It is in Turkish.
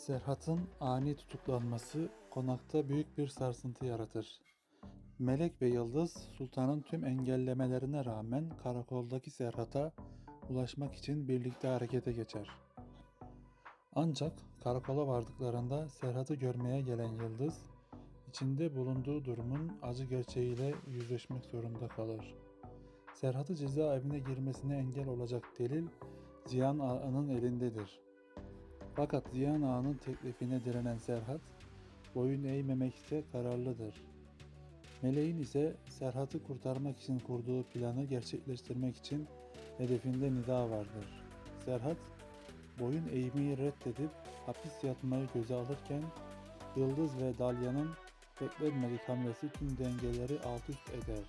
Serhat'ın ani tutuklanması konakta büyük bir sarsıntı yaratır. Melek ve Yıldız sultanın tüm engellemelerine rağmen karakoldaki Serhat'a ulaşmak için birlikte harekete geçer. Ancak karakola vardıklarında Serhat'ı görmeye gelen Yıldız, içinde bulunduğu durumun acı gerçeğiyle yüzleşmek zorunda kalır. Serhat'ı cezaevine girmesine engel olacak delil Ziyan Ağa'nın elindedir. Fakat Ziyan Ağa'nın teklifine direnen Serhat, boyun eğmemekte kararlıdır. Meleğin ise Serhat'ı kurtarmak için kurduğu planı gerçekleştirmek için hedefinde nida vardır. Serhat, boyun eğmeyi reddedip hapis yatmayı göze alırken, Yıldız ve Dalya'nın beklenmedik hamlesi tüm dengeleri alt üst eder.